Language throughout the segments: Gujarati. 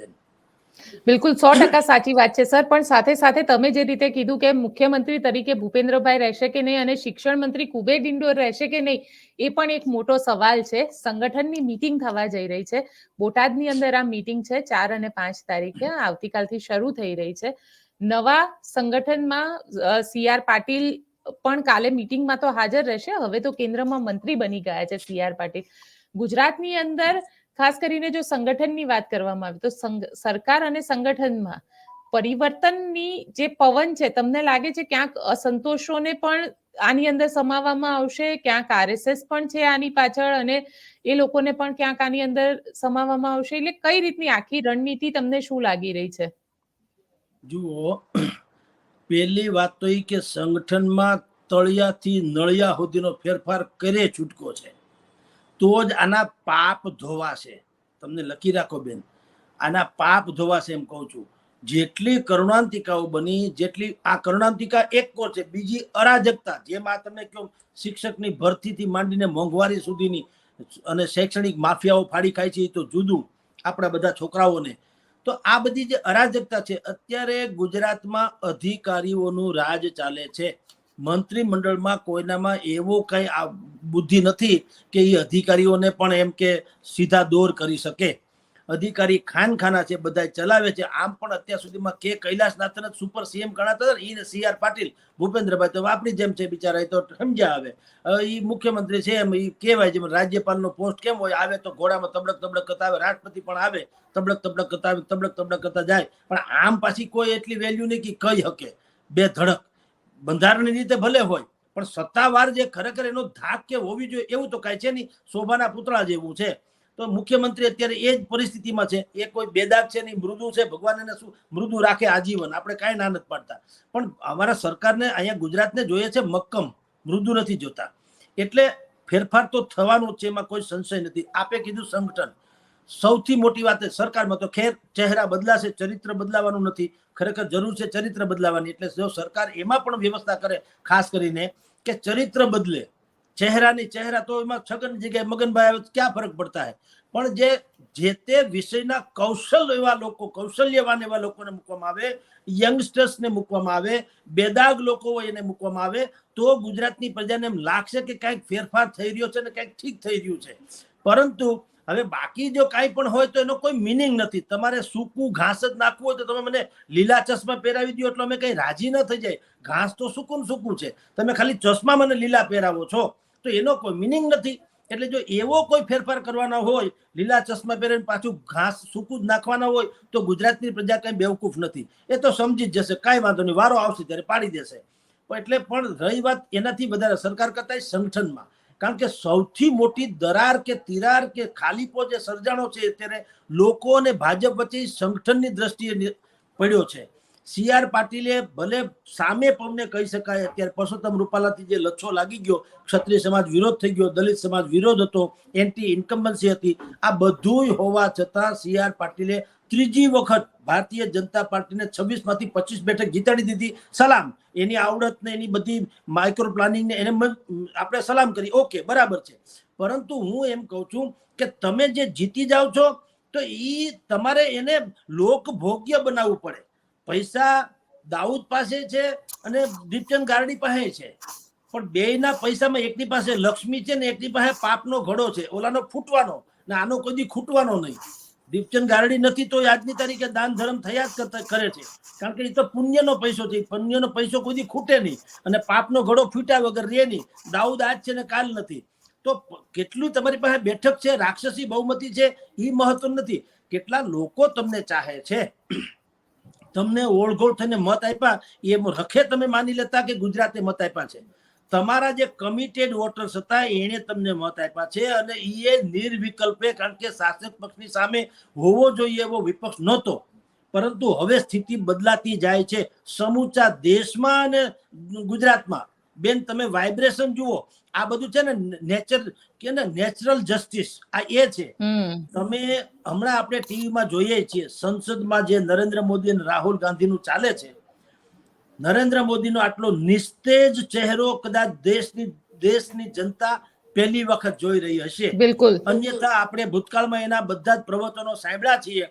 બેન. બિલકુલ, સો ટકા સાચી વાત છે, સર. પણ સાથે સાથે તમે જે રીતે કીધું કે મુખ્યમંત્રી તરીકે ભૂપેન્દ્રભાઈ રહેશે કે નહીં અને શિક્ષણ મંત્રી કુબેર ડિંડોર રહેશે કે નહીં, એ પણ એક મોટો સવાલ છે. સંગઠનની મીટિંગ થવા જઈ રહી છે. બોટાદની અંદર આ મીટિંગ છે, ચાર અને પાંચ તારીખે. આવતીકાલથી શરૂ થઈ રહી છે. નવા સંગઠનમાં સી આર પાટીલ પણ કાલે મીટિંગમાં તો હાજર રહેશે. હવે તો કેન્દ્રમાં મંત્રી બની ગયા છે સી આર પાટીલ. ગુજરાતની અંદર ખાસ કરીને જો સંગઠનની વાત કરવામાં આવે તો સરકાર અને સંગઠનમાં પરિવર્તનની જે પવન છે, તમને લાગે છે ક્યાંક અસંતોષોને પણ આની અંદર સમાવવામાં આવશે? ક્યાંક આરએસએસ પણ છે આની પાછળ અને એ લોકોને પણ ક્યાંક આની અંદર સમાવવામાં આવશે? એટલે કઈ રીતની આખી રણનીતિ તમને શું લાગી રહી છે? જુઓ, પહેલી વાત તો એ કે સંગઠનમાં તળિયાથી નળિયા સુધીનો ફેરફાર કરે છૂટકો છે. તો જ આના પાપ ધોવાશે. તમને લખી રાખો બેન. આના પાપ ધોવાશે એમ કહું છું. જેટલી કરુણાંતિકાઓ બની, જેટલી આ કરુણાંતિકા એક કોર છે, બીજી અરાજકતા, જેમ તમે કહો, શિક્ષકની ભરતીથી માંડીને મોંઘવારી સુધીની અને શૈક્ષણિક માફિયાઓ ફાડી ખાય છે, એ તો જુદું આપણા બધા છોકરાઓને. તો આ બધી જે અરાજકતા છે, અત્યારે ગુજરાતમાં અધિકારીઓનું રાજ ચાલે છે. મંત્રીમંડળમાં કોઈનામાં એવો કઈ બુદ્ધિ નથી કે એ અધિકારીઓને પણ એમ કે સીધા દોર કરી શકે. અધિકારી ખાનખાના છે બધા ચલાવે છે. આમ પણ અત્યાર સુધીમાં કે કૈલાસનાથન જ સુપર સીએમ ગણાતા હતા ને સી આર પાટીલ. ભૂપેન્દ્રભાઈ તો આપણી જેમ છે, બિચારા એ તો સમજ્યા આવે. એ મુખ્યમંત્રી છે એમ એ કહેવાય જેમ રાજ્યપાલનો પોસ્ટ કેમ હોય, આવે તો ઘોડામાં તબડક તબડક કરતા આવે, રાષ્ટ્રપતિ પણ આવે, તબડક તબડક કરતા આવે, તબડક તબડક કરતા જાય. પણ આમ પાછી કોઈ એટલી વેલ્યુ નહીં કે કઈ શકે બે ધડક. બંધારણની રીતે ભલે હોય, પણ સત્તાવાર જે ખરેખર એનો ધાક કે હોવી જોઈએ એવું તો કાંઈ છે નહીં. શોભાના પુતળા જેવું છે. તો મુખ્યમંત્રી અત્યારે એ જ પરિસ્થિતિમાં છે. એ કોઈ બેદાગ છે નહીં, મૃદુ છે. ભગવાન એને શું, મૃદુ રાખે આજીવન. આપણે કાંઈ ના નથી પાડતા. પણ અમારા સરકારને અહીંયા ગુજરાતને જોઈએ છે મક્કમ. મૃદુ નથી જોતા. એટલે ફેરફાર તો થવાનું છે, એમાં કોઈ સંશય નથી. આપે કીધું સંગઠન. સૌથી મોટી વાત સરકારમાં તો ખેર ચહેરા બદલાશે, ચરિત્ર બદલાવાનું નથી. ખરેખર જરૂર છે ચરિત્ર બદલાવાની. એટલે જો સરકાર એમાં પણ વ્યવસ્થા કરે, ખાસ કરીને કે ચરિત્ર બદલે. ચહેરાની ચહેરા તો એમાં છગન જગ્યાએ મગનભાઈ આવે ક્યાં ફરક પડતા હે? પણ જે જે તે વિષયના કૌશલ એવા લોકો, કૌશલ્યવાન એવા લોકોને મૂકવામાં આવે, યંગસ્ટર્સને મૂકવામાં આવે, બેદાગ લોકો હોય એને મૂકવામાં આવે, તો ગુજરાતની પ્રજાને એમ લાગશે કે કાંઈક ફેરફાર થઈ રહ્યો છે ને કાંઈક ઠીક થઈ રહ્યું છે. પરંતુ હવે બાકી જો કાંઈ પણ હોય તો એનો કોઈ મિનિંગ નથી. તમારે સૂકું ઘાસ જ નાખવું હોય તો તમે મને લીલા ચશ્મા પહેરાવી દો એટલે અમે કઈ રાજી ન થઈ જાય. ઘાસ તો સૂકું સૂકું છે. તમે ખાલી ચશ્મા મને લીલા પહેરાવો છો. તો એનો કોઈ મિનિંગ નથી. એટલે જો એવો કોઈ ફેરફાર કરવાનો હોય, લીલા ચશ્મા પહેરીને પાછું ઘાસ સૂકું જ નાખવાના હોય, તો ગુજરાતની પ્રજા કઈ બેવકૂફ નથી. એ તો સમજી જ જશે. કાંઈ વાંધો નહીં. વારો આવશે ત્યારે પાડી દેશે. એટલે પણ રહી વાત એનાથી વધારે. સરકાર કરતા સંગઠનમાં. કારણ કે સૌથી મોટી દરાર કે તિરાર કે ખાલીપો જે સર્જાણો છે અત્યારે લોકો અને ભાજપ વચ્ચે સંગઠનની દ્રષ્ટિએ પડ્યો છે. સી આર પાટીલે ભલે સામે પમને કહી શકાય, અત્યારે પરસોત્તમ રૂપાલાથી જે લચ્છો લાગી ગયો, ક્ષત્રિય સમાજ વિરોધ થઈ ગયો, દલિત સમાજ વિરોધ હતો, એન્ટી ઇન્કમ્બન્સી હતી, આ બધું હોવા છતાં સી આર પાટીલે ત્રીજી વખત ભારતીય જનતા પાર્ટીને છવ્વીસમાંથી પચીસ બેઠક જીતાડી દીધી. સલામ. એની આવડત ને એની બધી માઇક્રો પ્લાનિંગ ને એને આપણે સલામ કરી. ઓકે, બરાબર છે. પરંતુ હું એમ કહું છું કે તમે જે જીતી જાઓ છો, તો એ તમારે એને લોકભોગ્ય બનાવવું પડે. પૈસા દાઉદ પાસે છે અને દીપચંદ ગારડી પાસે છે. પણ બે ના પૈસામાં એકની પાસે લક્ષ્મી છે ને એકની પાસે પાપનો ઘડો છે. ઓલાનો ફૂટવાનો ને આનો કોઈ ખૂટવાનો નહીં. દીપચંદ ગારડી નથી તો આજની તારીખે દાન ધર્મ થયા જ કરતા કરે છે. કારણ કે એ તો પુણ્યનો પૈસો છે. પુણ્યનો પૈસો કોઈ ખૂટે નહીં. અને પાપનો ઘડો ફૂટ્યા વગર રે નહીં. દાઉદ આજ છે ને કાલ નથી. તો કેટલું તમારી પાસે બેઠક છે? રાક્ષસી બહુમતી છે? એ મહત્વ નથી. કેટલા લોકો તમને ચાહે છે? તમને ઓળઘોળ થઈને મત આપ્યા. એ રખે તમે માની લેતા કે ગુજરાતે મત આપ્યા છે? તમારા જે કમિટેડ વોટર્સ હતા એને તમને મત આપ્યા છે અને એ નિર્વિકલ્પે કારણ કે શાસક પક્ષની સામે હોવો જોઈએ એવો વિપક્ષ નહોતો. પરંતુ હવે સ્થિતિ બદલાતી જાય છે સમૂચા દેશમાં અને ગુજરાતમાં. બેન તમે વાઇબ્રેશન જુઓ. આ બધું છે ને નેચર કે ને નેચરલ જસ્ટિસ આ એ છે. તમે હમણાં આપણે ટીવીમાં જોઈએ છીએ સંસદમાં જે નરેન્દ્ર મોદી અને રાહુલ ગાંધીનું ચાલે છે નરેન્દ્ર મોદીનો આટલો નિસ્તેજ ચહેરો કદાચ દેશની દેશની જનતા પહેલી વખત જોઈ રહી હશે. બિલકુલ. અન્યથા આપણે ભૂતકાળમાં એના બધા જ પ્રવચનો સાંભળ્યા છીએ.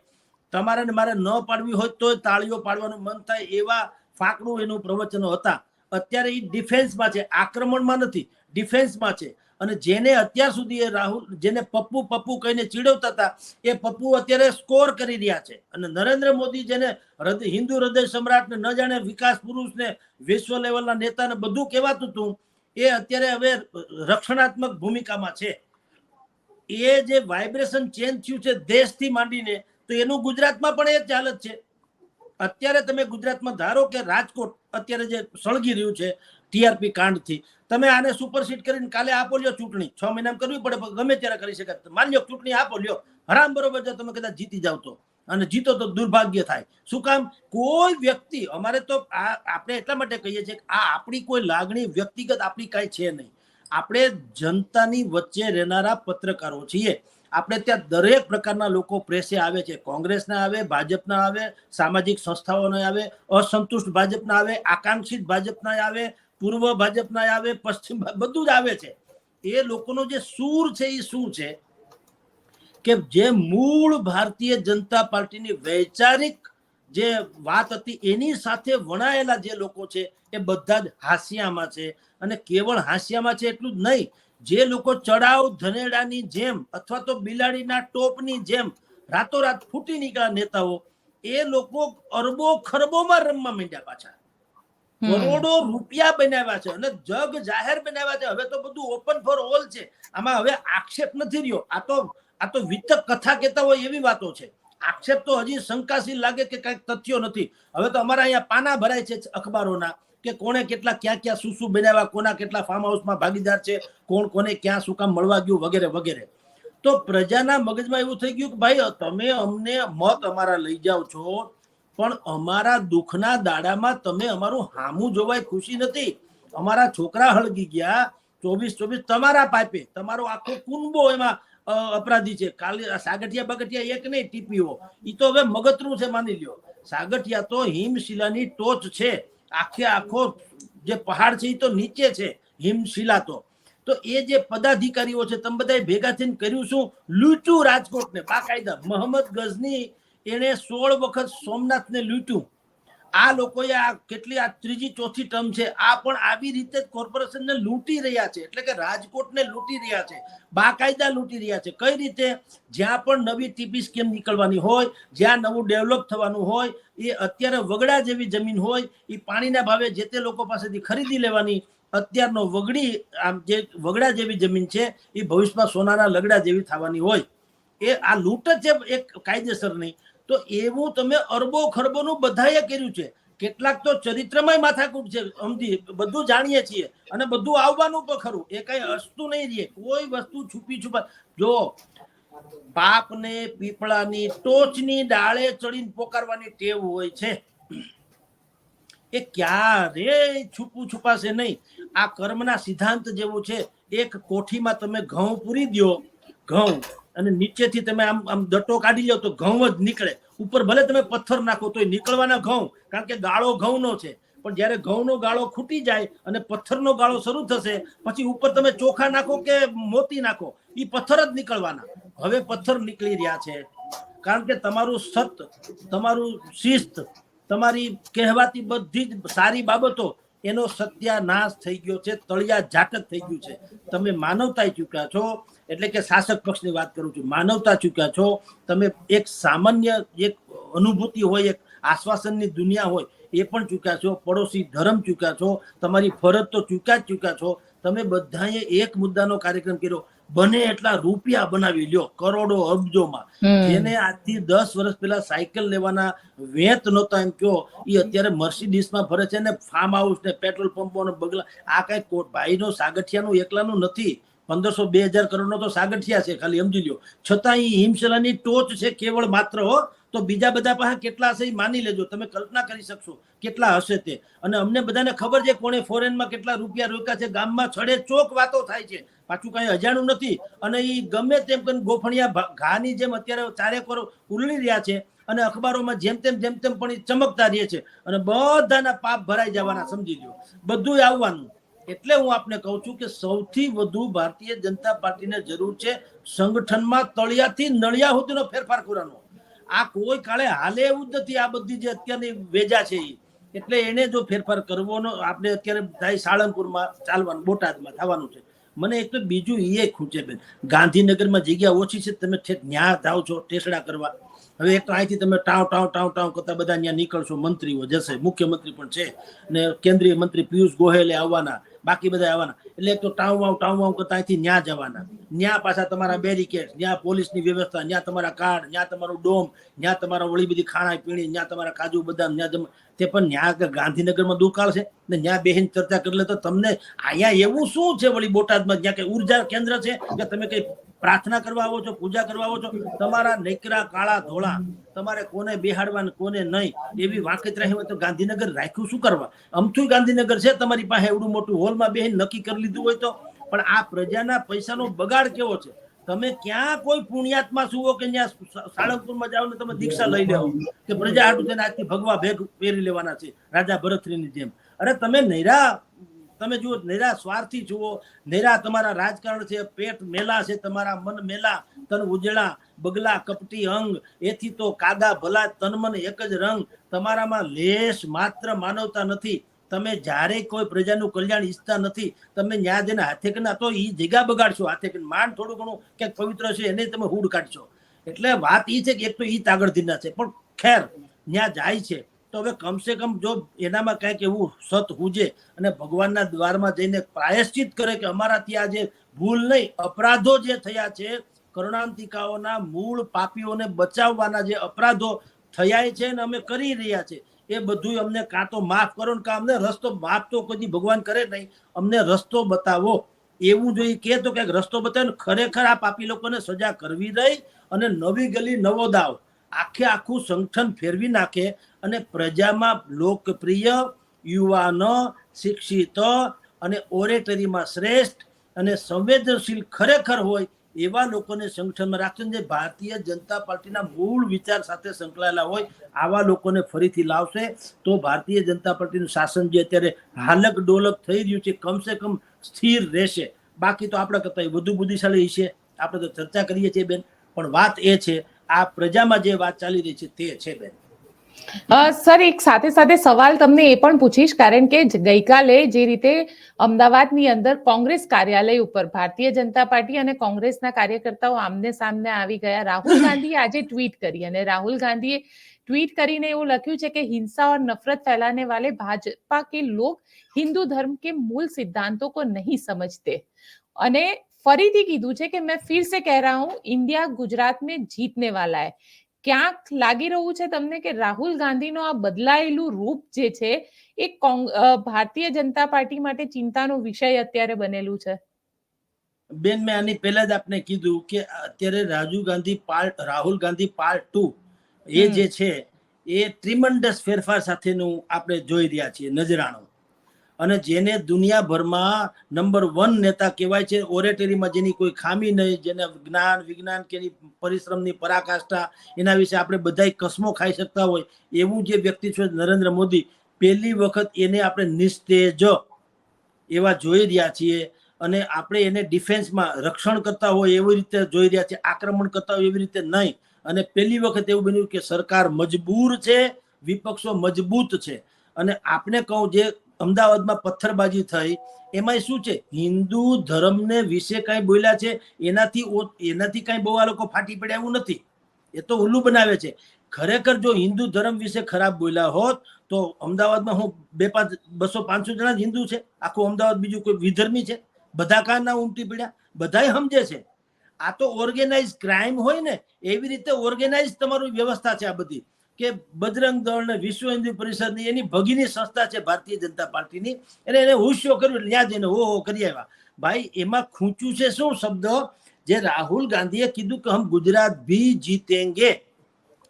તમારે ને મારે ન પાડવી હોય તો તાળીઓ પાડવાનું મન થાય એવા ફાકડું એનું પ્રવચનો હતા. અત્યારે એ ડિફેન્સમાં છે આક્રમણમાં નથી ડિફેન્સમાં છે. અને જેને અત્યાર સુધી એ રાહુલ, જેને પપ્પુ પપ્પુ કહીને ચીડવતા હતા, એ પપ્પુ અત્યારે સ્કોર કરી રહ્યા છે. અને નરેન્દ્ર મોદી જેને હિન્દુ હૃદય સમ્રાટને ન જાણે વિકાસ પુરુષને, વિશ્વ લેવલના નેતાને બધું કહેવાતું હતું, એ અત્યારે હવે રક્ષણાત્મક ભૂમિકામાં છે. એ જે વાઇબ્રેશન ચેન્જ થયું છે દેશથી માંડીને, તો એનું ગુજરાતમાં પણ એ ચાલત છે. અત્યારે તમે ગુજરાતમાં ધારો કે રાજકોટ અત્યારે જે સળગી રહ્યું છે ટીઆરપી કાંડથી. તમે આને સુપરસીડ કરીને કાલે આપો લ્યો ચૂંટણી. છ મહિનામાં કરવી પડે ગમે ત્યારે કરી શકાય. માની લો ચૂંટણી આપો લ્યો. હરામ બરોબર જો તમે કદાચ જીતી જાવ તો. અને જીતો તો દુર્ભાગ્ય થાય. શું કામ? કોઈ વ્યક્તિ, અમારે તો આ, આપણે એટલા માટે કહીએ છીએ કે આ આપણી કોઈ લાગણી વ્યક્તિગત આપણી કાંઈ છે નહીં. આપણે જનતાની વચ્ચે રહેનારા પત્રકારો છીએ. આપણે ત્યાં દરેક પ્રકારના લોકો પ્રેસે આવે છે. કોંગ્રેસના આવે ભાજપના આવે, સામાજિક સંસ્થાઓના આવે, અસંતુષ્ટ ભાજપના આવે, આકાંક્ષિત ભાજપના આવે પૂર્વ ભાજપના આવે, પશ્ચિમ બધું જ આવે છે એ લોકોનો જે સૂર છે એ શું છે કે જે મૂળ ભારતીય જનતા પાર્ટીની વૈચારિક જે વાત હતી, એની સાથે વણાયેલા જે લોકો છે, એ બધા જ હાસ્યામાં છે અને કેવળ હાસ્યામાં છે એટલું જ નહીં, જે લોકો ચડાવ ધનેડાની જેમ અથવા તો બિલાડીના ટોપની જેમ રાતોરાત ફૂટી નીકળ્યા નેતાઓ, એ લોકો અરબો ખરબોમાં રમવા માંડ્યા પાછા. કરોડો રૂપિયા બનાવ્યા છે અને જગ જાહેર બનાવ્યા છે. હવે તો બધું ઓપન ફોર ઓલ છે. આમાં હવે આક્ષેપ નથી રહ્યો. આ તો આ તો વિતક કથા કહેતા હોય એવી વાતો છે. આક્ષેપ તો હજી શંકાશીલ લાગે કે કંઈક તથ્યો નથી. હવે તો અમારા અહીંયા પાના ભરાય છે અખબારોના કે કોણે કેટલા ક્યાં ક્યાં શું શું બનાવ્યા, કોના કેટલા ફાર્મ હાઉસમાં ભાગીદાર છે, કોણ કોને ક્યાં શું કામ મળવા ગયું વગેરે વગેરે. તો પ્રજાના મગજમાં એવું થઈ ગયું કે ભાઈ, તમે અમને મત અમારા લઈ જાઓ છો. પણ અમારા દુઃખના દાડામાં તમે અમારું હામું જોવાય ખુશી નથી. અમારા છોકરા હળગી ગયા, ચોવીસ ચોવીસ તમારા પાપે. તમારો આખો કુંબો એમાં અપરાધી છે. કાલે સાગઠિયા બગઠિયા એક નહીં, ટીપીઓ. એ તો હવે મગતરું છે, માની લ્યો. સાગઠિયા તો હિમશિલાની ટોચ છે. આખે આખો જે પહાડ છે એ તો નીચે છે, હિમશિલા તો. તો એ જે પદાધિકારીઓ છે, તમે બધા ભેગા થઈને કર્યું શું? લૂચું રાજકોટને, બાકાયદા. મોહમ્મદ ગઝની એણે સોળ વખત સોમનાથને લૂંટ્યું. આ લોકોએ આ કેટલી આ ત્રીજી ચોથી ટર્મ છે, આ પણ આવી રીતે જ કોર્પોરેશનને લૂંટી રહ્યા છે, એટલે કે રાજકોટને લૂંટી રહ્યા છે, બાકાયદા લૂંટી રહ્યા છે. કઈ રીતે? જ્યાં પણ નવી ટીપી સ્કીમ નીકળવાની હોય, જ્યાં નવું ડેવલપ થવાનું હોય, એ અત્યારે વગડા જેવી જમીન હોય, એ પાણીના ભાવે જે તે લોકો પાસેથી ખરીદી લેવાની, અત્યારનો વગડી, આમ જે વગડા જેવી જમીન છે, એ ભવિષ્યમાં સોનાના લગડા જેવી થવાની હોય. એ આ લૂંટ છે, એક કાયદેસરની તો એવું તમે અરબો ખરબોનું બધાએ કર્યું છે. કેટલાક તો ચરિત્રમય માથાકૂટ છે. સમજી, બધું જાણીએ છીએ. અને બધું આવવાનું પણ ખરું. એ કઈ હસતું નહીં રહે. કોઈ વસ્તુ છુપી છુપા જો, પાપને પીપળાની ટોચની ડાળે ચડીને પોકારવાની ટેવ હોય છે. એ ક્યારે છુપું છુપાશે નહીં. આ કર્મના સિદ્ધાંત જેવું છે. એક કોઠીમાં તમે ઘઉં પૂરી દો ઘઉં અને નીચેથી તમે આમ આમ દટો કાઢી લો તો ઘઉં જ નીકળે. ઉપર ભલે તમે પથ્થર નાખો તો નીકળવાના ઘઉં, કારણ કે ગાળો ઘઉંનો છે. પણ જ્યારે ઘઉંનો ગાળો ખૂટી જાય અને પથ્થરનો ગાળો શરૂ થશે, પછી ઉપર તમે ચોખા નાખો કે મોતી નાખો એ પથ્થર જ નીકળવાના. હવે પથ્થર નીકળી રહ્યા છે. કારણ કે તમારું સત, તમારું શિસ્ત, તમારી કહેવાતી બધી જ સારી બાબતો એનો સત્યાનાશ થઈ ગયો છે, તળિયા જાટક થઈ ગયું છે. તમે માનવતા ચૂક્યા છો, એટલે કે શાસક પક્ષની વાત કરું છું, માનવતા ચૂક્યા છો, તમે એક સામાન્ય એક અનુભૂતિ હોય, એક આશ્વાસનની દુનિયા હોય, એ પણ ચૂક્યા છો, પડોશી ધર્મ ચૂક્યા છો, તમારી ફરજ તો ચૂક્યા જ ચૂક્યા છો, તમે બધાએ એક મુદ્દાનો કાર્યક્રમ કર્યો બને એટલા રૂપિયા બનાવી લ્યો કરોડો અબજોમાં. જેને આજથી દસ વર્ષ પહેલા સાયકલ લેવાના વેત નહોતા એમ કયો એ અત્યારે મર્સિડીસમાં ફરે છે ને ફાર્મ હાઉસ ને પેટ્રોલ પંપો ને બગલા આ કઈ કોટ ભાઈનો સાગઠિયાનું એકલાનું નથી. પંદરસો બે હજાર કરોડનો તો સાગઠિયા છે ખાલી સમજી લ્યો. છતાં એ હિમશલાની ટોચ છે કેવળ માત્ર હો. તો બીજા બધા પાસે કેટલા હશે એ માની લેજો. તમે કલ્પના કરી શકશો કેટલા હશે તે. અને અમને બધાને ખબર છે કોણે ફોરેનમાં કેટલા રૂપિયા રોક્યા છે. ગામમાં છડે ચોક વાતો થાય છે. પાછું કઈ અજાણું નથી. અને એ ગમે તેમ કરીને ગોફણિયા ઘાની જેમ અત્યારે ચારે કોર ઉલળી રહ્યા છે. અને અખબારોમાં જેમ તેમ જેમ તેમ પણ એ ચમકતા રહે છે. અને બધાના પાપ ભરાઈ જવાના, સમજી લો બધું આવવાનું. એટલે હું આપને કહું છું કે સૌથી વધુ ભારતીય જનતા પાર્ટીને જરૂર છે સંગઠનમાં તળિયાથી નળિયા સુધીનો ફેરફાર કરવાનો. આ કોઈ કાળે હાલે એવું નથી. આ બધી જે અત્યારની વેજા છે એટલે એને જો ફેરફાર કરવાનો આપણે અત્યારે થાય સાળંગપુરમાં ચાલવાનું, બોટાદમાં થવાનું છે. મને એક તો બીજું એ ખૂચે બેન. ગાંધીનગરમાં જગ્યા ઓછી છે, તમે ઠેક ન્યા જાઓ છો, ટેસડા કરવા. હવે એક તો અહીંથી તમે ટાવ ટાવ ટાવ ટાવ કરતા બધા ત્યાં નીકળશો, મંત્રીઓ જશે, મુખ્યમંત્રી પણ છે. ને કેન્દ્રીય મંત્રી પિયુષ ગોહેલે આવવાના. બાકી બધા આવવાના. એટલે તો ટાવ વાવ કરતા અહીંથી ન્યા જવાના. ન્યા પાછા તમારા બેરિકેડ ન્યા પોલીસની વ્યવસ્થા, ન્યા તમારા કાર્ડ, ન્યા તમારું ડોમ, ન્યા તમારા વળી બધી ખાણા પીણી, ન્યા તમારા કાજુ બદામ, ન્યા જમ- તે પણ ન્યા ગાંધીનગરમાં દુકાળ છે ને ન્યા બેહીન ચર્ચા કરી લે તો તમને અહીંયા એવું શું છે વળી બોટાદમાં? જ્યાં કઈ ઊર્જા કેન્દ્ર છે કે તમે કઈ પ્રાર્થના કરવા આવો છો, પૂજા કરવા આવો છો, તમારા નેકરા કાળા ધોળા તમારે કોને બેહાડવા કોને નહીં, એવી વાકેત રહી હોય તો ગાંધીનગર રાખ્યું શું કરવા? અમથું ગાંધીનગર છે, તમારી પાસે એવડું મોટું હોલમાં બેહીન નક્કી કરી લીધું હોય તો? પણ આ પ્રજાના પૈસાનો બગાડ કેવો છે? તમે ક્યાં કોઈ પુણ્યાત્મા સુવો કે ત્યાં સાળંગપુરમાં જાઓ ને તમે દીક્ષા લઈ લેવો કે પ્રજા હાટું તેને આજથી ભગવા ભેગ પહેરી લેવાના છે, રાજા ભરતરીની જેમ. અરે તમે નૈરા તમે જુઓ નૈરા સ્વાર્થી જુઓ. નૈરા તમારા રાજકારણ છે, પેટ મેલા છે, તમારા મન મેલા, તન ઉજળા, બગલા, કપટી અંગ એથી તો કાદા, ભલા, તન મન એક જ રંગ. તમારામાં લેશ માત્ર માનવતા નથી. તમે જ્યારે કોઈ પ્રજાનું કલ્યાણ ઈચ્છતા નથી, તમે ન્યા જઈને હાથે કે તો ઈ જગ્યા બગાડશો હાથે કરીને માંડ થોડું ઘણું ક્યાંક પવિત્ર છે, એને તમે હુડ કાઢશો. એટલે વાત એ છે કે એક તો ઈ તાગડધીના છે. પણ ખેર, ન્યા જાય છે. તો હવે કમસે કમ જો એનામાં કંઈક એવું સત હુજે અને ભગવાનના દ્વારમાં જઈને પ્રાયશ્ચિત કરે કે અમારાથી આ જે ભૂલ નહીં, અપરાધો જે થયા છે, કરુણાંતિકાઓના મૂળ પાપીઓને બચાવવાના જે અપરાધો થયા છે ને અમે કરી રહ્યા છે, એ બધું અમને કાં તો માફ કરો ને કાં અમને રસ્તો માફ તો કોઈ ભગવાન કરે નહીં, અમને રસ્તો બતાવો. એવું જો કે તો ક્યાંક રસ્તો બતાવે ખરેખર આ પાપી લોકોને સજા કરવી રહી અને નવી ગલી નવો દાવ આખે આખું સંગઠન ફેરવી નાખે અને પ્રજામાં લોકપ્રિય યુવાનો, શિક્ષિત અને ઓરેટરીમાં શ્રેષ્ઠ અને સંવેદનશીલ ખરેખર હોય એવા લોકોને સંગઠનમાં રાખશે જે ભારતીય જનતા પાર્ટીના મૂળ વિચાર સાથે સંકળાયેલા હોય આવા લોકોને ફરીથી લાવશે. તો ભારતીય જનતા પાર્ટીનું શાસન જે અત્યારે હાલક ડોલક થઈ રહ્યું છે, કમસે કમ સ્થિર રહેશે. બાકી તો આપણા કરતા વધુ બુદ્ધિશાળી છે આપણે તો ચર્ચા કરીએ છીએ બેન. પણ વાત એ છે આ પ્રજામાં જે વાત ચાલી રહી છે તે છે બેન. સર એક સાથે સાથે સવાલ તમને એ પણ પૂછીશ કારણ કે ગઈકાલે જે રીતે અમદાવાદની અંદર કોંગ્રેસ કાર્યાલય ઉપર ભારતીય જનતા પાર્ટી અને કોંગ્રેસના કાર્યકર્તાઓ આમને સામને આવી ગયા. રાહુલ ગાંધીએ આજે ટ્વીટ કરી અને રાહુલ ગાંધીએ ટ્વીટ કરીને એવું લખ્યું છે કે હિંસા ઓર નફરત ફેલાને વાલે ભાજપા કે લોક હિન્દુ ધર્મ કે મૂળ સિદ્ધાંતો કો નહીં સમજતે. અને ફરીથી કીધું છે કે મેં ફિર સે કહી રહા હું ઇન્ડિયા ગુજરાત મેં જીતને વાલા હે. ક્યાંક લાગી રહ્યું છે તમને કે રાહુલ ગાંધીનો આ બદલાયેલું રૂપ જે છે એ ભારતીય જનતા પાર્ટી માટે ચિંતાનો વિષય અત્યારે બનેલું છે? બેન મેં આની પહેલા જ આપને કીધું કે અત્યારે Rajiv Gandhi part Rahul Gandhi part two એ જે છે એ ટ્રીમન્ડસ ફેરફાર સાથેનું આપણે જોઈ રહ્યા છીએ નજરાણું. અને જેને દુનિયાભરમાં નંબર વન નેતા કહેવાય છે, ઓરેટરીમાં જેની કોઈ ખામી નહીં, જેને જ્ઞાન, વિજ્ઞાન કે પરિશ્રમની પરાકાષ્ઠા એના વિશે આપણે બધાય કસમો ખાઈ શકતા હોય, એવું જે વ્યક્તિ છે નરેન્દ્ર મોદી, પહેલી વખત એને આપણે નિસ્તેજ એવા જોઈ રહ્યા છીએ અને આપણે એને ડિફેન્સમાં રક્ષણ કરતા હોય એવી રીતે જોઈ રહ્યા છીએ, આક્રમણ કરતા હોય એવી રીતે નહીં. અને પહેલી વખત એવું બન્યું કે સરકાર મજબૂર છે, વિપક્ષો મજબૂત છે. અને આપણે કહું જે અમદાવાદમાં પથ્થરબાજી થઈ. એમાં શું છે? હિન્દુ ધર્મને વિશે કાંઈ બોલ્યા છે, એનાથી એનાથી કાંઈ બહુ આ લોકો ફાટી પડ્યા એવું નથી. એ તો ઉલ્લુ બનાવે છે. ખરેખર જો હિન્દુ ધર્મ વિશે ખરાબ બોલ્યા હોત, તો અમદાવાદમાં હું બે પાંચ, બસો પાંચસો જણા હિન્દુ છે. આખું અમદાવાદ બીજું કોઈ વિધર્મી છે. બધા કાં ના ઉમટી પડ્યા. બધાય સમજે છે. આ તો ઓર્ગેનાઇઝ ક્રાઇમ હોય ને, એવી રીતે ઓર્ગેનાઇઝ તમારું વ્યવસ્થા છે આ બધી. કે બજરંગ દળ ને વિશ્વ હિન્દુ પરિષદની એની ભગીની સંસ્થા છે ભારતીય જનતા પાર્ટીની. એને એને હુસ્યો કર્યું ત્યાં જઈને હો હો કરી આવ્યા. ભાઈ, એમાં ખૂંચ્યું છે શું શબ્દ? જે રાહુલ ગાંધીએ કીધું કે હમ ગુજરાત ભી જીતેંગે.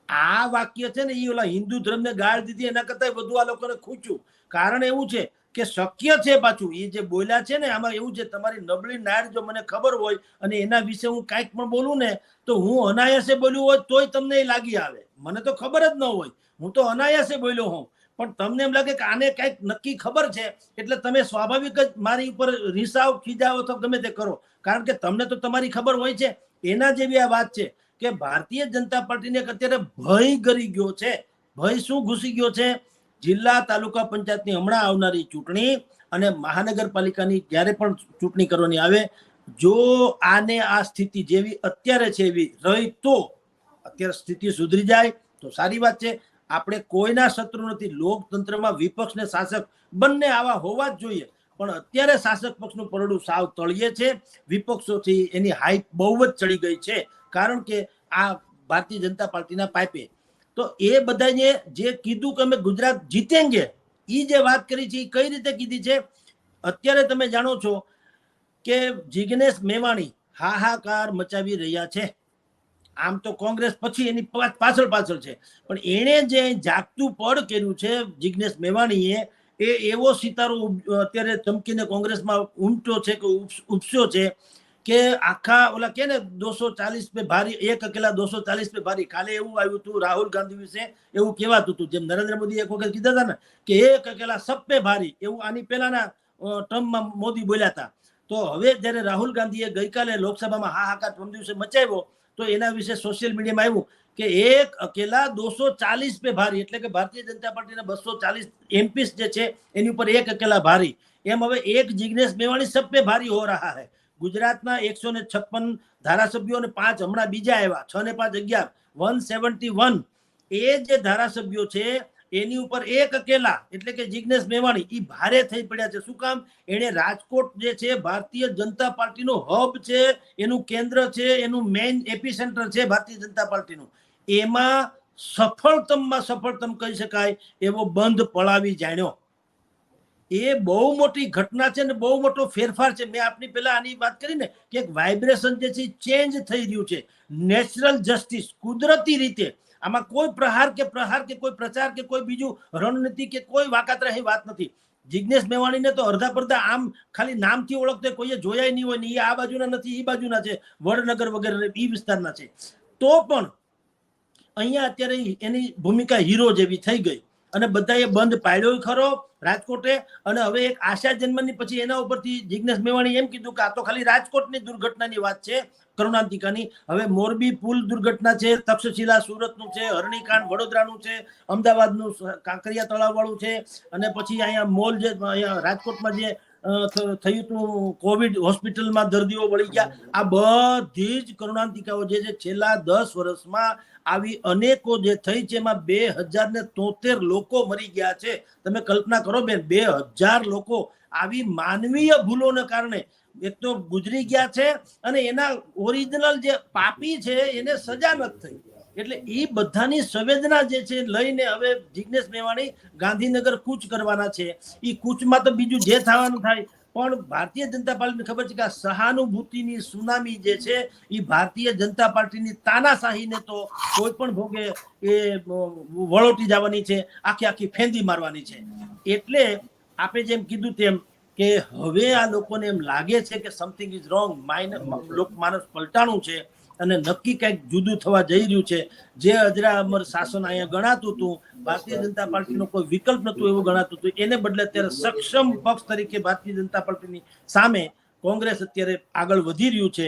આ વાક્ય છે ને એ ઓલા હિન્દુ ધર્મને ગાળ દીધી એના કરતા વધુ આ લોકોને ખૂંચ્યું. કારણ એવું છે કે શક્ય છે પાછું. એ જે બોલ્યા છે ને, આમાં એવું છે, તમારી નબળી નાયર જો મને ખબર હોય અને એના વિશે હું કાંઈક પણ બોલું ને, તો હું અનાયાસે બોલ્યું હોય તોય તમને એ લાગી આવે. મને તો ખબર જ ન હોય. હું તો અનાયાસે બોલ્યો હોઉં. પણ તમને એમ લાગે કે આને કાંઈક નક્કી ખબર છે, એટલે તમે સ્વાભાવિક જ મારી ઉપર રિસાવ ખીજાવ અથવા ગમે તે કરો. કારણ કે તમને તો તમારી ખબર હોય છે. એના જેવી આ વાત છે કે ભારતીય જનતા પાર્ટીને અત્યારે ભય ગરી ગયો છે. ભય શું ઘૂસી ગયો છે? જિલ્લા તાલુકા પંચાયતની હમણાં આવનારી ચૂંટણી અને મહાનગરપાલિકાની જ્યારે પણ ચૂંટણી કરવાની આવે, જો આને આ સ્થિતિ જેવી અત્યારે છે એવી રહી તો અત્યારે સ્થિતિ સુધરી જાય, તો સારી વાત છે. આપણે કોઈના શત્રુ નથી. લોકતંત્રમાં વિપક્ષ ને શાસક બંને આવા હોવા જ જોઈએ. પણ અત્યારે શાસક પક્ષનું પરડું સાવ તળિયે છે. વિપક્ષોથી એની હાઈપ બહુ જ ચડી ગઈ છે. કારણ કે આ ભારતીય જનતા પાર્ટીના પાઇપે તો એ બધાને જે કીધું કે અમે ગુજરાત જીતેંગે એ જે વાત કરી છે એ કઈ રીતે કીધી છે? અત્યારે તમે જાણો છો કે જિગ્નેશ મેવાણી હાહાકાર મચાવી રહ્યા છે. આમ તો કોંગ્રેસ પછી એની પાછળ પાછળ છે. પણ એણે જે જાગતું પડ કર્યું છે જિગ્નેશ મેવાણીએ, એ એવો સિતારો અત્યારે ચમકીને કોંગ્રેસમાં ઉમટ્યો છે કે ઉપ- ઉપસ્યો છે કે આખા ઓલા કે ને દોસો ચાલીસ પે ભારી, એક અકેલા દોસો ચાલીસ પે ભારી. કાલે એવું આવ્યું હતું રાહુલ ગાંધી વિશે, એવું કહેવાતું હતું જેમ નરેન્દ્ર મોદી એક વખત કીધા હતા ને, કે એક અકેલા સબ પે ભારી, એવું આની પહેલાના ટર્મમાં મોદી બોલ્યા હતા. તો હવે જ્યારે રાહુલ ગાંધીએ ગઈકાલે લોકસભામાં હાહાકાર પ્રમ દિવસે મચાવ્યો, તો એના વિશે સોશિયલ મીડિયામાં આવ્યું કે એક અકેલા દોસો ચાલીસ પે ભારી, એટલે કે ભારતીય જનતા પાર્ટીના બસો ચાલીસ એમપીસ જે છે, એની ઉપર એક અકેલા ભારી. એમ હવે એક જિગ્નેશ મેવાણી સબ પે ભારી હો રહા હૈ. ગુજરાતના એકસો ને છપ્પન ધારાસભ્યો અને પાંચ હમણાં બીજા આવ્યા, છ ને પાંચ અગિયાર, વન સેવન્ટી વન. એ જે ધારાસભ્યો છે, એની ઉપર એક અકેલા, એટલે કે જિગ્નેશ મેવાણી એ ભારે થઈ પડ્યા છે. શું કામ? એણે રાજકોટ જે છે, ભારતીય જનતા પાર્ટીનો હબ છે, એનું કેન્દ્ર છે, એનું મેઇન એપી સેન્ટર છે ભારતીય જનતા પાર્ટીનું. એમાં સફળતમમાં સફળતમ કહી શકાય એવો બંધ પડાવી જાણ્યો. એ બહુ મોટી ઘટના છે ને બહુ મોટો ફેરફાર છે. મેં આપની પહેલા આની વાત કરી ને કે એક વાઇબ્રેશન જે છે ચેન્જ થઈ રહ્યું છે. નેચરલ જસ્ટિસ કુદરતી રીતે. આમાં કોઈ પ્રહાર કે પ્રહાર કે કોઈ પ્રચાર કે કોઈ બીજું રણનીતિ કે કોઈ વાકાતરાહી વાત નથી. જિજ્ઞેશ મેવાણીને તો અડધા પડધા આમ ખાલી નામથી ઓળખતો કોઈએ જોયા નહીં હોય ને એ આ બાજુના નથી એ બાજુના છે, વડનગર વગેરે એ વિસ્તારના છે. તો પણ અહીંયા અત્યારે એની ભૂમિકા હીરો જેવી થઈ ગઈ. અને બધાએ બંધ પાડ્યો ખરો રાજકોટે. અને હવે એક આશા જન્મની પછી એના ઉપરથી જિજ્ઞેશ મેવાણી એમ કીધું કે આ તો ખાલી રાજકોટની દુર્ઘટનાની વાત છે, કરુણાંતિકાની. હવે મોરબી પુલ દુર્ઘટના છે, તક્ષશિલા સુરતનું છે, હરણીકાંડ વડોદરાનું છે, અમદાવાદનું કાંકરિયા તળાવ વાળું છે. અને પછી અહીંયા મોલ જે, અહીંયા રાજકોટમાં જે થયું હતું કોવિડ હોસ્પિટલમાં દર્દીઓ વળી ગયા. આ બધી જ કરુણાંતિકાઓ જે છે છેલ્લા દસ વર્ષમાં આવી અનેકો જે થઈ છે, એમાં બે હજાર ને તોતેર લોકો મરી ગયા છે. તમે કલ્પના કરો બેન, બે હજાર લોકો આવી માનવીય ભૂલોને કારણે એક તો ગુજરી ગયા છે અને એના ઓરિજિનલ જે પાપી છે, એને સજા નથી થઈ. એટલે એ બધાની સંવેદના જે છે લઈને હવે જિજ્ઞેશ મેવાણી ગાંધીનગર કૂચ કરવાના છે. એ કૂચમાં તો બીજું જે થવાનું થાય, પણ ભારતીય જનતા પાર્ટીને ખબર છે કે આ સહાનુભૂતિની સુનામી જે છે એ ભારતીય જનતા પાર્ટીની તાનાશાહીને તો કોઈ પણ ભોગે એ વળોટી જવાની છે, આખી આખી ફેંદી મારવાની છે. એટલે આપણે જેમ કીધું તેમ કે હવે આ લોકોને એમ લાગે છે કે સમથિંગ ઇઝ રોંગ માઇન લોક માણસ પલટાણું છે. અને નક્કી કંઈક જુદું થવા જઈ રહ્યું છે. જે અજરા અમર શાસન અહીંયા ગણાતું હતું, ભારતીય જનતા પાર્ટીનો કોઈ વિકલ્પ નહોતું એવું ગણાતું હતું. એને બદલે અત્યારે સક્ષમ પક્ષ તરીકે ભારતીય જનતા પાર્ટીની સામે કોંગ્રેસ અત્યારે આગળ વધી રહ્યું છે.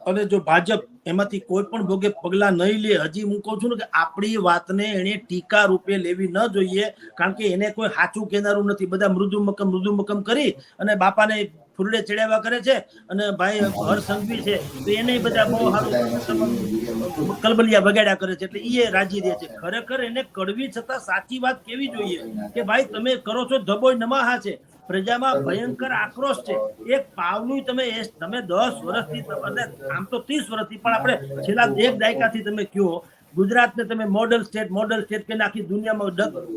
અને જો ભાજપ એમાંથી કોઈ પણ ભોગે પગલા નહીં લે, હજી હું કહું છું ને કે આપણી વાતને એને ટીકા રૂપે લેવી ન જોઈએ, કારણ કે એને કોઈ સાચું કહેનારું નથી. બધા મૃદુ મૃદુમકમ મૃદુ મકમ કરી અને બાપાને ફૂરડે ચડાવ્યા કરે છે અને ભાઈ હર સંઘવી છે, તો એને બધા બહુ સારું કલબલિયા બગાડ્યા કરે છે. એટલે એ રાજી રહે છે. ખરેખર એને કડવી છતાં સાચી વાત કેવી જોઈએ કે ભાઈ તમે કરો છો ધબોય નમાહા છે. પ્રજામાં ભયંકર આક્રોશ છે. એક પાવલું તમે તમે દસ વર્ષથી આમ તો ત્રીસ વર્ષથી પણ આપણે છેલ્લા એક દાયકાથી તમે કયો ગુજરાતને તમે મોડલ સ્ટેટ મોડલ સ્ટેટ કે આખી દુનિયામાં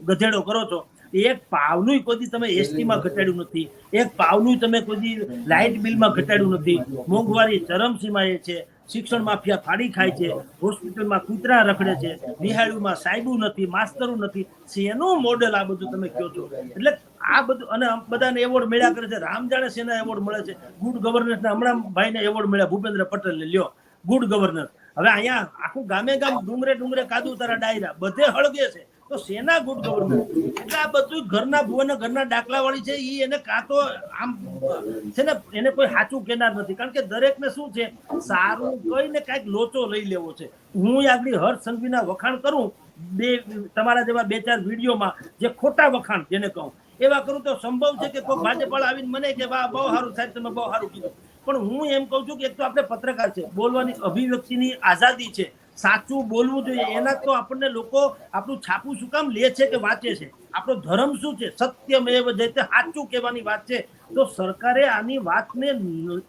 ગધેડો કરો છો એક પાવનું કોઈ તમે એસટીમાં ઘટાડ્યું નથી. એક પાવનું તમે કોઈ લાઇટ બિલમાં ઘટાડ્યું નથી. મોંઘવારી ચરમસીમાએ છે, શિક્ષણ માફિયા ફાડી ખાય છે, હોસ્પિટલમાં કૂતરા રખડે છે નિહાળીમાં સાહેબુ નથી, માસ્તરો નથી. શેનું મોડેલ આ બધું તમે કહો છો? એટલે આ બધું, અને બધાને એવોર્ડ મળ્યા કરે છે. રામ જાણે શેના એવોર્ડ મળે છે? ગુડ ગવર્નન્સ હમણાં ભાઈને એવોર્ડ મળ્યા, ભૂપેન્દ્ર પટેલને. લ્યો ગુડ ગવર્નન્સ હવે અહીંયા આખું ગામે ગામ ડુંગરે ડુંગરે કાદુ તારા ડાયરા, બધે હળગે છે. તો સેના ગુડ ગવર્નન્સ એટલે આ બધું ઘરના ભુવન ઘરના દાખલા વાળી છે એ એને કાં તો આમ, છે ને, એને કોઈ સાચું કહેનાર નથી. કારણ કે દરેકને શું છે, સારું કહીને કાંઈક લોચો લઈ લેવો છે. હું આગળ હર્ષ સંઘવીના વખાણ કરું, બે, તમારા જેવા બે ચાર વિડીયોમાં જે ખોટા વખાણ જેને કહું. એવા કરું તો સંભવ છે કે કોઈ ભાજપ આવીને મને કે, વાહ, બહુ સારું સાહેબ, તમે બહુ સારું કીધું. પણ હું એમ કહું છું કે એક તો આપણે પત્રકાર છે, બોલવાની અભિવ્યક્તિની આઝાદી છે, સાચું બોલવું જોઈએ, એના તો આપણને લોકો આપણું છાપું શું કામ લે છે કે વાંચે છે? આપણો ધર્મ શું છે? સત્યમેવ જયતે સાચું કહેવાની વાત છે. તો સરકારે આની વાતને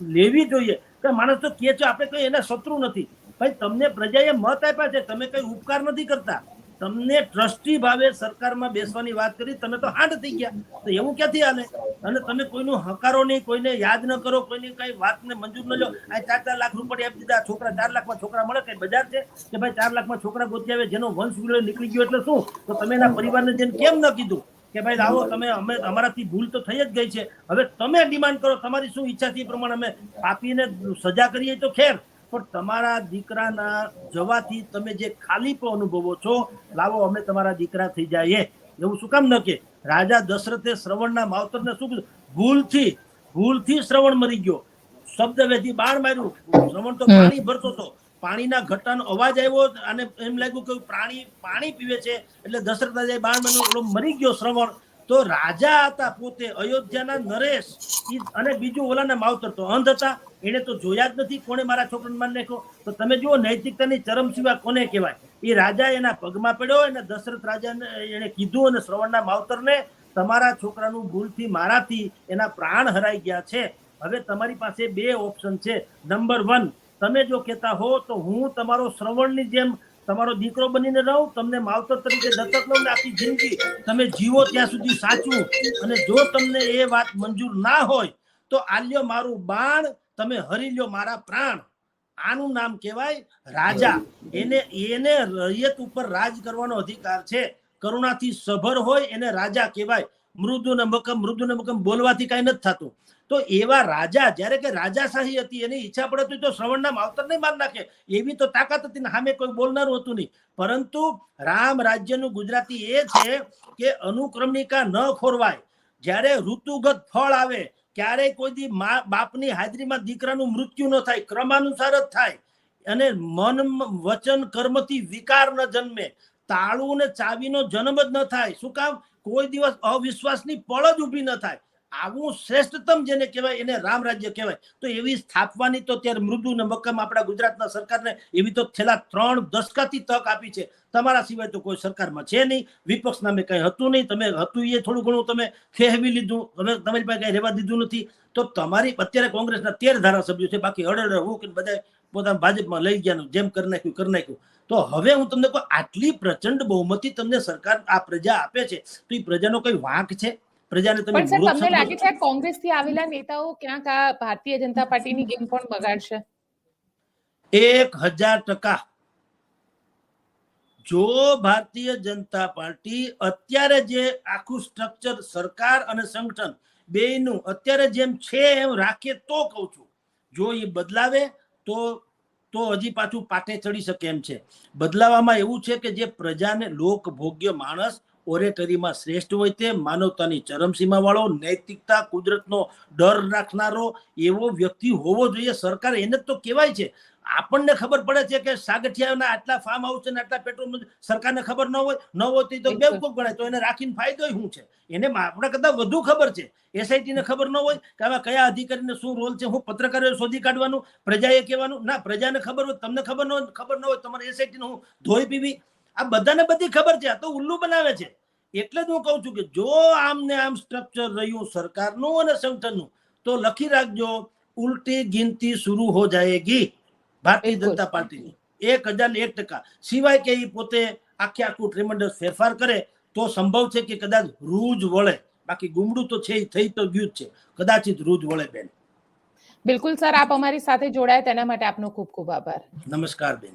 લેવી જોઈએ. કે માણસ તો કહે છે, આપણે કંઈ એના શત્રુ નથી. ભાઈ, તમને પ્રજાએ મત આપ્યા છે, તમે કંઈ ઉપકાર નથી કરતા. તમને ટ્રસ્ટી ભાવે સરકારમાં બેસવાની વાત કરી, તમે તો હાંડ થઈ ગયા. તો એવું ક્યાંથી હાલે અને તમે કોઈનું હકારો નહીં, કોઈને યાદ ન કરો, કોઈની કઈ વાતને મંજૂર ન લો. આ ચાર ચાર લાખ રૂપિયા આપી દીધા. છોકરા ચાર લાખમાં છોકરા મળે કઈ બજાર છે? કે ભાઈ ચાર લાખમાં છોકરા ગોતી આવે, જેનો વંશ વિલો નીકળી ગયો એટલે શું? તો તમે એના પરિવારને જેને કેમ ન કીધું? કે ભાઈ આવો તમે, અમે અમારાથી ભૂલ તો થઈ જ ગઈ છે. હવે તમે ડિમાન્ડ કરો, તમારી શું ઈચ્છા છે એ પ્રમાણે અમે પાપીને સજા કરીએ તો ખેર. પણ તમારા દીકરાના જવાથી તમે જે ખાલીપો અનુભવો છો લાવો અમે તમારા દીકરા થઈ જઈએ. એવું શું કામ ન કે? રાજા દશરથે શ્રવણના માવતરને શું કીધું? ભૂલથી ભૂલથી શ્રવણ મરી ગયો. શબ્દ વેધી બાર માર્યું. શ્રવણ તો પાણી ભરતો હતો. પાણીના ઘટાનો અવાજ આવ્યો અને એમ લાગ્યું કે પ્રાણી પાણી પીવે છે. એટલે દશરથ રાજા બાર માર્યું ઓલો મરી ગયો શ્રવણ. તો રાજા હતા પોતે અયોધ્યાના નરેશ અને બીજું ઓલાના માવતર તો અંધ હતા. એને તો જોયા જ નથી કોણે મારા છોકરાને મારી નાખ્યો. તો તમે જુઓ, નૈતિકતાની ચરમ સીમા કોને કહેવાય? એ રાજા એના પગમાં પડ્યો અને દશરથ રાજાને એને કીધું અને શ્રવણના માવતરને, તમારા છોકરાનું ભૂલથી મારાથી એના પ્રાણ હરાઈ ગયા છે. હવે તમારી પાસે બે ઓપ્શન છે. નંબર વન, તમે જો કહેતા હો, તો હું તમારો શ્રવણની જેમ તમારો દીકરો બનીને રહું, તમને માવતર તરીકે દત્તક લઉં આખી જિંદગી. તમે જીવો ત્યાં સુધી સાચું. અને જો તમને એ વાત મંજૂર ના હોય, તો આલ્યો મારું બાણ તમે હરી લ્યો મારા પ્રાણ. આનું નામ કહેવાય રાજા. એને એને રૈયત ઉપર રાજ કરવાનો અધિકાર છે. કરુણાથી સભર હોય એને રાજા કહેવાય. મૃદુ ને મકમ મૃદુ ને મકમ બોલવાથી કઈ નથી થતું. તો એવા રાજા જ્યારે કે રાજાશાહી હતી એની ઈચ્છા પડે તો શ્રવણના માવતર નહીં માર નાખે. એવી તો તાકાત હતી ને સામે કોઈ બોલનારું હતું નહીં. પરંતુ રામ રાજ્યનું ગુજરાતી એ છે કે અનુક્રમણિકા ન ખોરવાય. જ્યારે ઋતુગત ફળ આવે ક્યારેય કોઈ મા, બાપની હાજરીમાં દીકરાનું મૃત્યુ ન થાય, ક્રમાનુસાર જ થાય. અને મન વચન, કર્મથી વિકાર ન જન્મે. તાળું ને ચાવીનો જન્મ જ ન થાય. શું કામ? કોઈ દિવસ અવિશ્વાસની પળ જ ઊભી ન થાય. આવું શ્રેષ્ઠતમ જેને કહેવાય, એને રામ રાજ્ય કહેવાય. તો એવી સ્થાપવાની તો ત્યારે મૃદુ ને મક્કમ આપણા ગુજરાતના સરકારને એવી તો છેલ્લા ત્રણ દશકાથી તક આપી છે. તમારા સિવાય તો કોઈ સરકારમાં છે નહીં. વિપક્ષ નામે કઈ હતું નહીં. તમે હતું એ થોડું ઘણું તમે ખેહવી લીધું. તમે તમારી પાસે કઈ રહેવા દીધું નથી. તો તમારી અત્યારે કોંગ્રેસના તેર ધારાસભ્યો છે. બાકી અડડ હું કે બધા પોતાના ભાજપમાં લઈ ગયા જેમ કરી નાખ્યું કરી નાખ્યું. તો હવે હું તમને કહું આટલી પ્રચંડ બહુમતી તમને સરકાર આ પ્રજા આપે છે. તો એ પ્રજાનો કઈ વાંક છે? પ્રજાને તમે પણ સર તમને લાગે છે કોંગ્રેસથી આવેલા નેતાઓ ક્યાંક આ ભારતીય જનતા પાર્ટીની ગેમ પણ બગાડશે? એક હજાર ટકા. જો ભારતીય જનતા પાર્ટી અત્યારે જે આખું સ્ટ્રક્ચર સરકાર અને સંગઠન બેયનું અત્યારે જેમ છે એમ રાખે તો કહું છું. જો એ બદલાવે તો તો હજી પાછું પાટે ચડી શકે એમ છે. બદલાવામાં એવું છે કે જે પ્રજાને લોકભોગ્ય માણસ ઓરેટરીમાં શ્રેષ્ઠ હોય તે માનવતાની ચરમસીમા વાળો નૈતિકતા કુદરતનો ડર રાખનારો એવો વ્યક્તિ હોવો જોઈએ. સરકાર એને જ તો કહેવાય છે. આપણને ખબર પડે છે કે સાગઠિયાના આટલા ફાર્મ હાઉસ છે ને આટલા પેટ્રોલ સરકારને ખબર ન હોય ન હોતી તો. બેવકૂફ ગણાય. તો એને રાખીને ફાયદો શું છે? એને આપણા કરતા વધુ ખબર છે. એસઆઈટી ને ખબર ન હોય કે આમાં કયા અધિકારીને શું રોલ છે હું પત્રકારોએ શોધી કાઢવાનું પ્રજાએ કહેવાનું? ના પ્રજાને ખબર હોય તમને ખબર ન હોય ખબર ન હોય તમારે એસઆઈટી હું ધોઈ પીવી. આ બધાને બધી ખબર છે. આ તો ઉલ્લુ બનાવે છે. એટલે જ હું કહું છું કે જો આમને આમ સ્ટ્રક્ચર રહ્યું સરકારનું અને સંગઠનનું તો લખી રાખજો ઉલટી ગિનતી શરૂ હો જાયેગી ભારતીય જનતા પાર્ટીની. એક હજાર એક ટકા. સિવાય કે એ પોતે આખે આખું ટ્રેમેન્ડસ ફેરફાર કરે તો સંભવ છે કે કદાચ રૂજ વળે. બાકી ગુમડું તો છે થઈ તો ગયું જ છે. કદાચિત રૂજ વળે બેન. બિલકુલ સર. આપ અમારી સાથે જોડાયા તેના માટે આપનો ખૂબ ખૂબ આભાર. નમસ્કાર બેન.